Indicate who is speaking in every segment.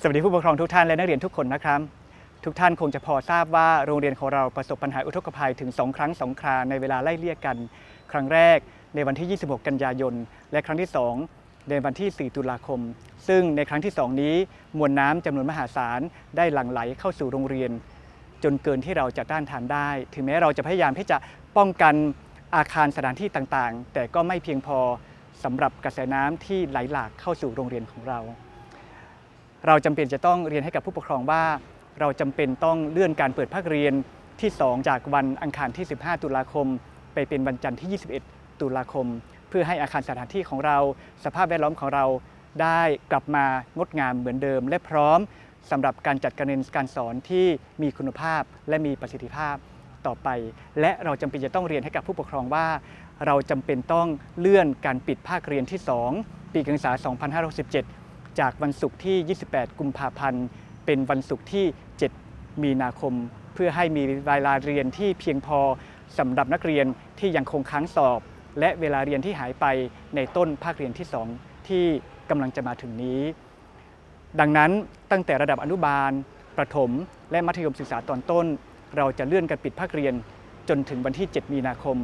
Speaker 1: สวัสดีผู้ปกครองทุกท่านและนักเรียนทุกคนนะครับ ทุกท่านคงจะพอทราบว่าโรงเรียนของเราประสบปัญหาอุทกภัยถึง 2 ครั้ง 2 คราในเวลาไล่เลี่ยกัน ครั้งแรกในวันที่ 26 กันยายน และครั้งที่ 2 ในวันที่ 4 ตุลาคม ซึ่งในครั้งที่ 2 นี้มวลน้ำจำนวนมหาศาลได้หลั่งไหลเข้าสู่โรงเรียน จนเกินที่เราจะต้านทานได้ ถึงแม้เราจะพยายามที่จะป้องกันอาคารสถานที่ต่างๆ แต่ก็ไม่เพียงพอสำหรับกระแสน้ำที่ไหลหลากเข้าสู่โรงเรียนของเรา เราจำเป็นจะต้องเรียนให้กับผู้ปกครองว่า เราจำเป็นต้องเลื่อนการเปิดภาคเรียนที่ 2 จากวันอังคารที่ 15 ตุลาคม ไปเป็นวันจันทร์ที่ 21 ตุลาคม เพื่อให้อาคารสถานที่ของเรา สภาพแวดล้อมของเราได้กลับมางดงามเหมือนเดิม และพร้อมสำหรับการจัดการเรียนการสอนที่มีคุณภาพและมีประสิทธิภาพต่อไป และเราจำเป็นจะต้องเรียนให้กับผู้ปกครองว่า เราจำเป็นต้องเลื่อนการปิดภาคเรียนที่ 2 ปีการศึกษา 2567 จากวันศุกร์ที่ 28 กุมภาพันธ์ เป็นวันศุกร์ที่ 7 มีนาคม เพื่อให้มีเวลาเรียนที่เพียงพอสำหรับนักเรียนที่ยังคงค้างสอบ และเวลาเรียนที่หายไปในต้นภาคเรียนที่ 2 ที่กำลังจะมาถึงนี้ ดังนั้นตั้งแต่ระดับอนุบาล ประถม และมัธยมศึกษาตอนต้น เราจะเลื่อนการปิดภาคเรียนจนถึงวันที่ 7 มีนาคม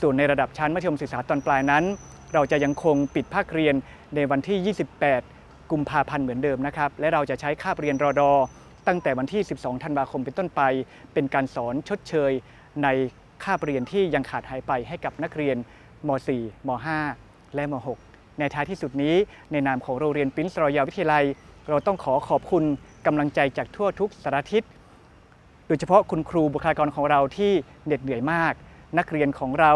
Speaker 1: ส่วนในระดับชั้นมัธยมศึกษาตอนปลายนั้น เราจะยังคงปิดภาคเรียนในวันที่ 28 กุมภาพันธ์เหมือนเดิมนะครับและเราจะใช้คาบเรียนรอดอตั้งแต่วันที่ 12 ธันวาคมเป็นต้นไป เป็นการสอนชดเชย ในคาบเรียนที่ยังขาดหายไปให้กับนักเรียนม .4 ม .5 และม .6 ในท้ายที่สุดนี้ในนามของโรงเรียนปรินซ์รอยัลวิทยาลัย เราต้องขอขอบคุณกำลังใจจากทั่วทุกสารทิศโดยเฉพาะคุณครูบุคลากรของเราที่เหน็ดเหนื่อยมาก นักเรียนของเรา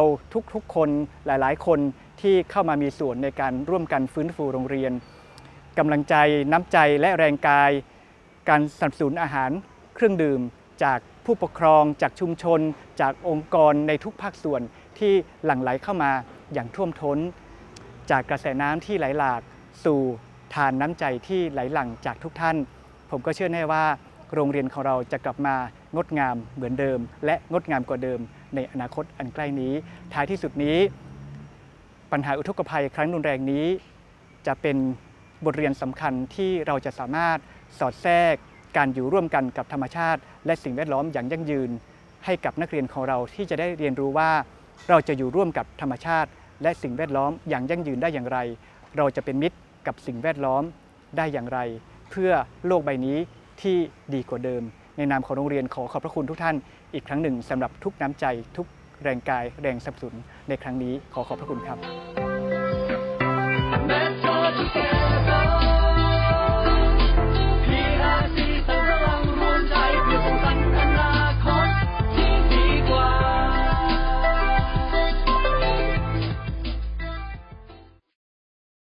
Speaker 1: ทุกๆคนหลายๆ คนที่เข้ามามีส่วนในการร่วมกันฟื้นฟูโรงเรียน กำลังใจน้ำใจและแรงกาย การสนับสนุนอาหารเครื่องดื่ม จากผู้ปกครองจากชุมชน จากองค์กรในทุกภาคส่วนที่หลั่งไหลเข้ามาอย่างท่วมท้น จากกระแสน้ำที่ไหลหลาก สู่ทานน้ำใจที่ไหลหลั่งจากทุกท่าน ผมก็เชื่อแน่ว่าโรงเรียนของเราจะกลับมางดงามเหมือนเดิม และงดงามกว่าเดิม ในอนาคตอันใกล้นี้ ท้ายที่สุดนี้ ปัญหาอุทกภัยครั้งรุนแรงนี้ จะเป็น บทเรียนสำคัญที่เราจะสามารถสอดแทรกการอยู่ร่วมกันกับธรรมชาติ และสิ่งแวดล้อมอย่างยั่งยืน ให้กับนักเรียนของเราที่จะได้เรียนรู้ว่า เราจะอยู่ร่วมกับธรรมชาติ และสิ่งแวดล้อมอย่างยั่งยืนได้อย่างไร เราจะเป็นมิตรกับสิ่งแวดล้อมได้อย่างไร เพื่อโลกใบนี้ที่ดีกว่าเดิม ในนามของโรงเรียนขอขอบพระคุณทุกท่าน อีกครั้งหนึ่งสำหรับทุกน้ำใจ ทุกแรงกาย แรงสนับสนุนในครั้งนี้ขอขอบพระคุณครับ
Speaker 2: Man, so.